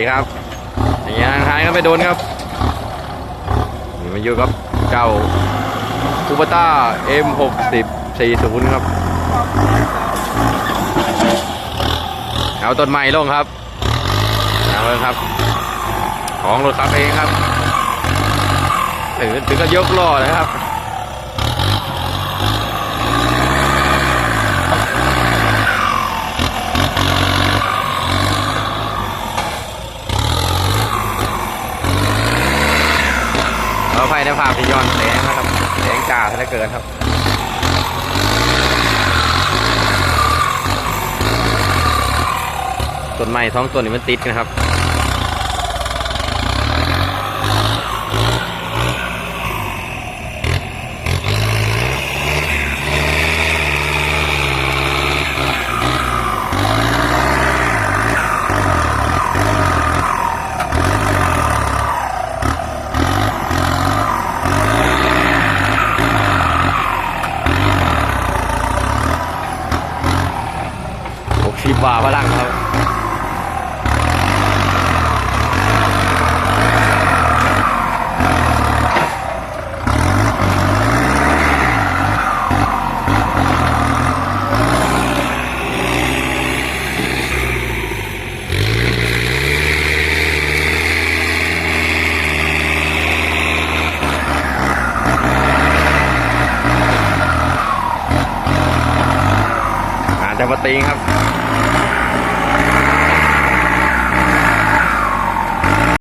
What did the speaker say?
ดีครับอย่างเงี้ยท้ายก็ไม่โดนครับนี่มาอยู่กับเจ้าคูปต้า M60 40ครับเอาต้นไม้ลงครับเอาเลยครับ ของรถขับเองครับถึงถึงก็ยกล้อเลยครับ เราภายในภาพที่ย้อนแสงนะครับแสงจ่าซะเหลือเกินครับต้นไม้ท้องต้นนี้มันติดกันครับ ห กสิบบาพลังครับอาจจะมาตีครับ Thank you.